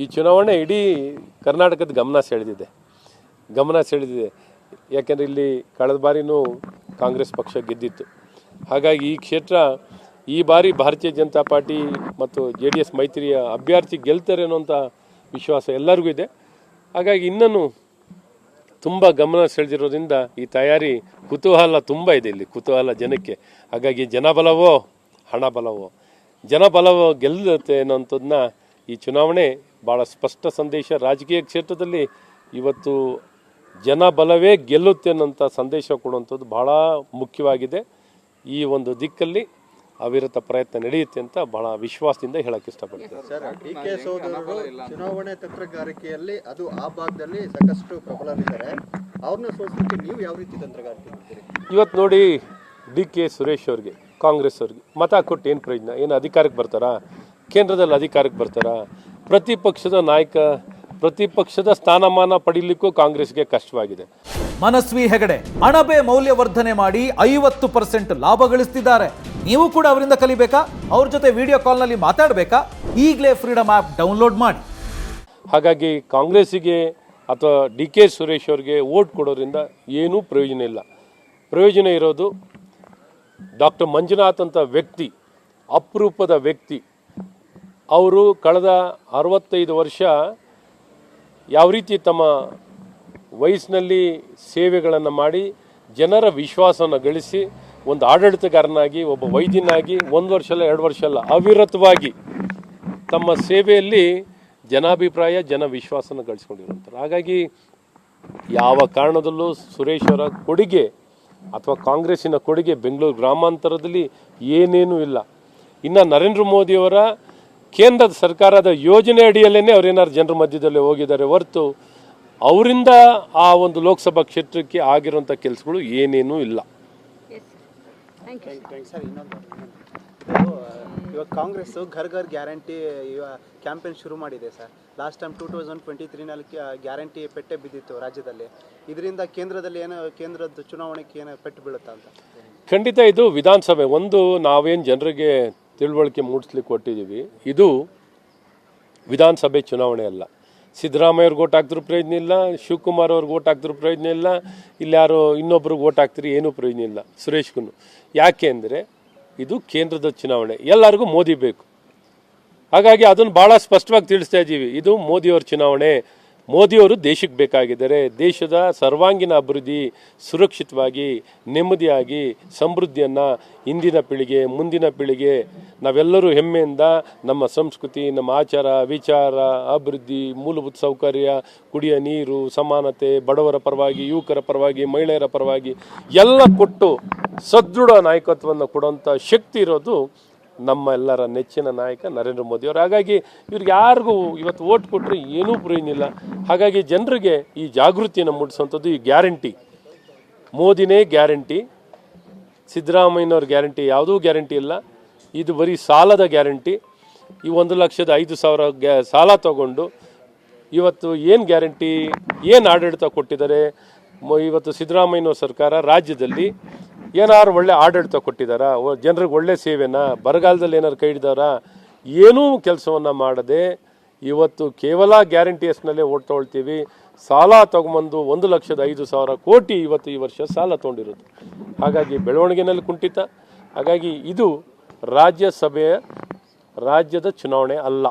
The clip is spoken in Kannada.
ಈ ಚುನಾವಣೆ ಇಡೀ ಕರ್ನಾಟಕದ ಗಮನ ಸೆಳೆದಿದೆ. ಗಮನ ಸೆಳೆದಿದೆ. ಯಾಕೆಂದರೆ ಇಲ್ಲಿ ಕಳೆದ ಬಾರಿನೂ ಕಾಂಗ್ರೆಸ್ ಪಕ್ಷ ಗೆದ್ದಿತ್ತು. ಹಾಗಾಗಿ ಈ ಕ್ಷೇತ್ರ ಈ ಬಾರಿ ಭಾರತೀಯ ಜನತಾ ಪಾರ್ಟಿ ಮತ್ತು ಜೆ ಡಿ ಎಸ್ ಮೈತ್ರಿಯ ಅಭ್ಯರ್ಥಿ ಗೆಲ್ತಾರೆ ಅನ್ನೋಂಥ ವಿಶ್ವಾಸ ಎಲ್ಲರಿಗೂ ಇದೆ. ಹಾಗಾಗಿ ಇನ್ನೂ ತುಂಬ ಗಮನ ಸೆಳೆದಿರೋದ್ರಿಂದ ಈ ತಯಾರಿ ಕುತೂಹಲ ತುಂಬ ಇದೆ ಇಲ್ಲಿ, ಕುತೂಹಲ ಜನಕ್ಕೆ. ಹಾಗಾಗಿ ಜನಬಲವೋ ಹಣ ಬಲವೋ ಜನಬಲವೋ ಗೆಲ್ಲುತ್ತೆ ಅನ್ನೋಂಥದ್ದನ್ನ ಈ ಚುನಾವಣೆ ಭಾಳ ಸ್ಪಷ್ಟ ಸಂದೇಶ. ರಾಜಕೀಯ ಕ್ಷೇತ್ರದಲ್ಲಿ ಇವತ್ತು ಜನಬಲವೇ ಗೆಲ್ಲುತ್ತೆ ಅನ್ನೋಂಥ ಸಂದೇಶ ಕೊಡುವಂಥದ್ದು ಭಾಳ ಮುಖ್ಯವಾಗಿದೆ. ಈ ಒಂದು ದಿಕ್ಕಲ್ಲಿ ಅವಿರತ ಪ್ರಯತ್ನ ನಡೆಯುತ್ತೆ ಅಂತ ಬಹಳ ವಿಶ್ವಾಸದಿಂದ ಹೇಳಕ್ಕೆ ಇಷ್ಟಪಡ್ತೀನಿ. ಚುನಾವಣೆ ತಂತ್ರಗಾರಿಕೆಯಲ್ಲಿ ಅದು ಆ ಭಾಗದಲ್ಲಿ ಸಾಕಷ್ಟು ಪ್ರಬಲರಿದ್ದಾರೆ. ಅವ್ರನ್ನ ಸೋಲಿಸಲಿಕ್ಕೆ ನೀವು ಯಾವ ರೀತಿ ತಂತ್ರಗಾರಿಕೆ ಇವತ್ತು ನೋಡಿ ಡಿ ಕೆ ಸುರೇಶ್ ಅವ್ರಿಗೆ ಕಾಂಗ್ರೆಸ್ ಅವ್ರಿಗೆ ಮತ ಕೊಟ್ಟು ಏನು ಪ್ರಯೋಜನ? ಏನು ಅಧಿಕಾರಕ್ಕೆ ಬರ್ತಾರಾ? ಕೇಂದ್ರದಲ್ಲಿ ಅಧಿಕಾರಕ್ಕೆ ಬರ್ತಾರಾ? ಪ್ರತಿಪಕ್ಷದ ನಾಯಕ ಪ್ರತಿಪಕ್ಷದ ಸ್ಥಾನಮಾನ ಪಡೀಲಿಕ್ಕೂ ಕಾಂಗ್ರೆಸ್ಗೆ ಕಷ್ಟವಾಗಿದೆ. ಮನಸ್ವಿ ಹೆಗಡೆ ಅಣಬೆ ಮೌಲ್ಯವರ್ಧನೆ ಮಾಡಿ ಐವತ್ತು ಪರ್ಸೆಂಟ್ ಲಾಭ ಗಳಿಸ್ತಿದ್ದಾರೆ. ನೀವು ಕೂಡ ಅವರಿಂದ ಕಲಿಬೇಕಾ? ಅವ್ರ ಜೊತೆ ವಿಡಿಯೋ ಕಾಲ್ನಲ್ಲಿ ಮಾತಾಡಬೇಕಾ? ಈಗಲೇ ಫ್ರೀಡಮ್ ಆ್ಯಪ್ ಡೌನ್ಲೋಡ್ ಮಾಡಿ. ಹಾಗಾಗಿ ಕಾಂಗ್ರೆಸ್ಸಿಗೆ ಅಥವಾ ಡಿ ಕೆ ಸುರೇಶ್ ಅವ್ರಿಗೆ ಓಟ್ ಕೊಡೋದ್ರಿಂದ ಏನೂ ಪ್ರಯೋಜನ ಇಲ್ಲ. ಪ್ರಯೋಜನ ಇರೋದು ಡಾಕ್ಟರ್ ಮಂಜುನಾಥ್ ಅಂತ ವ್ಯಕ್ತಿ ಅಪರೂಪದ ವ್ಯಕ್ತಿ ಅವರು ಕಳೆದ ಅರವತ್ತೈದು ವರ್ಷ ಯಾವ ರೀತಿ ತಮ್ಮ ವಯಸ್ಸಿನಲ್ಲಿ ಸೇವೆಗಳನ್ನು ಮಾಡಿ ಜನರ ವಿಶ್ವಾಸವನ್ನು ಗಳಿಸಿ ಒಂದು ಆಡಳಿತಗಾರನಾಗಿ, ಒಬ್ಬ ವೈದ್ಯನಾಗಿ, ಒಂದು ವರ್ಷ ಅಲ್ಲ, ಎರಡು ವರ್ಷ ಅಲ್ಲ, ಅವಿರತವಾಗಿ ತಮ್ಮ ಸೇವೆಯಲ್ಲಿ ಜನಾಭಿಪ್ರಾಯ, ಜನ ವಿಶ್ವಾಸನ ಗಳಿಸ್ಕೊಂಡಿರುವಂಥದ್ದು ಹಾಗಾಗಿ ಯಾವ ಕಾರಣದಲ್ಲೂ ಸುರೇಶ್ ಅವರ ಕೊಡುಗೆ ಅಥವಾ ಕಾಂಗ್ರೆಸ್ಸಿನ ಕೊಡುಗೆ ಬೆಂಗಳೂರು ಗ್ರಾಮಾಂತರದಲ್ಲಿ ಏನೇನೂ ಇಲ್ಲ. ಇನ್ನು ನರೇಂದ್ರ ಮೋದಿಯವರ ಕೇಂದ್ರದ ಸರ್ಕಾರದ ಯೋಜನೆ ಅಡಿಯಲ್ಲೇ ಅವರೇನಾದ್ರು ಜನರ ಮಧ್ಯದಲ್ಲಿ ಹೋಗಿದ್ದಾರೆ ಹೊರತು ಅವರಿಂದ ಆ ಒಂದು ಲೋಕಸಭಾ ಕ್ಷೇತ್ರಕ್ಕೆ ಆಗಿರುವಂಥ ಕೆಲಸಗಳು ಏನೇನೂ ಇಲ್ಲ. ಸರ್ ಇನ್ನೊಂದು ಇದು ಇವಾಗ ಕಾಂಗ್ರೆಸ್ ಘರ್ ಘರ್ ಗ್ಯಾರಂಟಿ ಇವಾಗ ಕ್ಯಾಂಪೇನ್ ಶುರು ಮಾಡಿದೆ sir last time two thousand twenty ತ್ರೀನಲ್ಲಿ guarantee ಪೆಟ್ಟೆ ಬಿದ್ದಿತ್ತು ರಾಜ್ಯದಲ್ಲಿ. ಇದರಿಂದ ಕೇಂದ್ರದಲ್ಲಿ ಏನೋ ಕೇಂದ್ರದ ಚುನಾವಣೆಗೆ ಏನೋ ಪೆಟ್ಟು ಬೀಳುತ್ತಾ ಅಂತ? ಖಂಡಿತ ಇದು ವಿಧಾನಸಭೆ. ಒಂದು ನಾವೇನು ಜನರಿಗೆ ತಿಳುವಳಿಕೆ ಮೂಡಿಸ್ಲಿಕ್ಕೆ ಕೊಟ್ಟಿದ್ದೀವಿ ಇದು ವಿಧಾನಸಭೆ ಚುನಾವಣೆ ಅಲ್ಲ. ಸಿದ್ದರಾಮಯ್ಯವ್ರಿಗೆ ಓಟ್ ಹಾಕಿದ್ರು ಪ್ರಯೋಜನ ಇಲ್ಲ, ಶಿವಕುಮಾರ್ ಅವ್ರಿಗೆ ಓಟ್ ಹಾಕಿದ್ರು ಪ್ರಯೋಜನ ಇಲ್ಲ, ಇಲ್ಲಿ ಯಾರೋ ಇನ್ನೊಬ್ರಿಗೆ ಓಟ್ ಹಾಕ್ತೀರಿ ಏನೂ ಪ್ರಯೋಜನ ಇಲ್ಲ. ಸುರೇಶ್ಗೂ ಯಾಕೆ ಅಂದರೆ ಇದು ಕೇಂದ್ರದ ಚುನಾವಣೆ. ಎಲ್ಲರಿಗೂ ಮೋದಿ ಬೇಕು. ಹಾಗಾಗಿ ಅದನ್ನು ಭಾಳ ಸ್ಪಷ್ಟವಾಗಿ ತಿಳಿಸ್ತಾ ಇದ್ದೀವಿ ಇದು ಮೋದಿಯವ್ರ ಚುನಾವಣೆ. ಮೋದಿಯವರು ದೇಶಕ್ಕೆ ಬೇಕಾಗಿದ್ದಾರೆ ದೇಶದ ಸರ್ವಾಂಗೀಣ ಅಭಿವೃದ್ಧಿ ಸುರಕ್ಷಿತವಾಗಿ, ನೆಮ್ಮದಿಯಾಗಿ, ಸಮೃದ್ಧಿಯನ್ನು ಇಂದಿನ ಪೀಳಿಗೆ, ಮುಂದಿನ ಪೀಳಿಗೆ, ನಾವೆಲ್ಲರೂ ಹೆಮ್ಮೆಯಿಂದ ನಮ್ಮ ಸಂಸ್ಕೃತಿ, ನಮ್ಮ ಆಚಾರ, ವಿಚಾರ, ಅಭಿವೃದ್ಧಿ, ಮೂಲಭೂತ ಸೌಕರ್ಯ, ಕುಡಿಯ ನೀರು, ಸಮಾನತೆ, ಬಡವರ ಪರವಾಗಿ, ಯುವಕರ ಪರವಾಗಿ, ಮಹಿಳೆಯರ ಪರವಾಗಿ ಎಲ್ಲ ಕೊಟ್ಟು ಸದೃಢ ನಾಯಕತ್ವವನ್ನು ಕೊಡುವಂಥ ಶಕ್ತಿ ಇರೋದು ನಮ್ಮ ಎಲ್ಲರ ನೆಚ್ಚಿನ ನಾಯಕ ನರೇಂದ್ರ ಮೋದಿ ಅವರು. ಹಾಗಾಗಿ ಇವ್ರಿಗೆ ಯಾರಿಗೂ ಇವತ್ತು ಓಟ್ ಕೊಟ್ಟರೆ ಏನೂ ಪ್ರೇನಿಲ್ಲ ಹಾಗಾಗಿ ಜನರಿಗೆ ಈ ಜಾಗೃತಿಯನ್ನು ಮೂಡಿಸುವಂಥದ್ದು ಈ ಗ್ಯಾರಂಟಿ. ಮೋದಿನೇ ಗ್ಯಾರಂಟಿ. ಸಿದ್ದರಾಮಯ್ಯನವ್ರ ಗ್ಯಾರಂಟಿ ಯಾವುದೂ ಗ್ಯಾರಂಟಿ ಇಲ್ಲ. ಇದು ಬರೀ ಸಾಲದ ಗ್ಯಾರಂಟಿ. ಈ ಒಂದು ಲಕ್ಷದ ಐದು ಸಾವಿರ ಗ್ಯಾ ಸಾಲ ತಗೊಂಡು ಇವತ್ತು ಏನು ಗ್ಯಾರಂಟಿ, ಏನು ಆಡಳಿತ ಕೊಟ್ಟಿದ್ದಾರೆ? ಇವತ್ತು ಸಿದ್ದರಾಮಯ್ಯನವ್ರ ಸರ್ಕಾರ ರಾಜ್ಯದಲ್ಲಿ ಏನಾದ್ರು ಒಳ್ಳೆ ಆಡಳಿತ ಕೊಟ್ಟಿದ್ದಾರಾ ಒ- ಜನರಿಗೆ ಒಳ್ಳೆ ಸೇವೆನ? ಬರಗಾಲದಲ್ಲಿ ಏನಾರು ಕೈ ಹಿಡಿದಾರಾ? ಏನೂ ಕೆಲಸವನ್ನು ಮಾಡದೆ ಇವತ್ತು ಕೇವಲ ಗ್ಯಾರಂಟಿಯಸ್ನಲ್ಲೇ ಓಟ್ ತೊಗೊಳ್ತೀವಿ. ಸಾಲ ತಗೊಂಬಂದು ಒಂದು ಲಕ್ಷದ ಐದು ಸಾವಿರ ಕೋಟಿ ಇವತ್ತು ಈ ವರ್ಷ ಸಾಲ ತೊಗೊಂಡಿರೋದು. ಹಾಗಾಗಿ ಬೆಳವಣಿಗೆನಲ್ಲಿ ಕುಂಠಿತ. ಹಾಗಾಗಿ ಇದು ರಾಜ್ಯಸಭೆಯ ರಾಜ್ಯದ ಚುನಾವಣೆ ಅಲ್ಲ.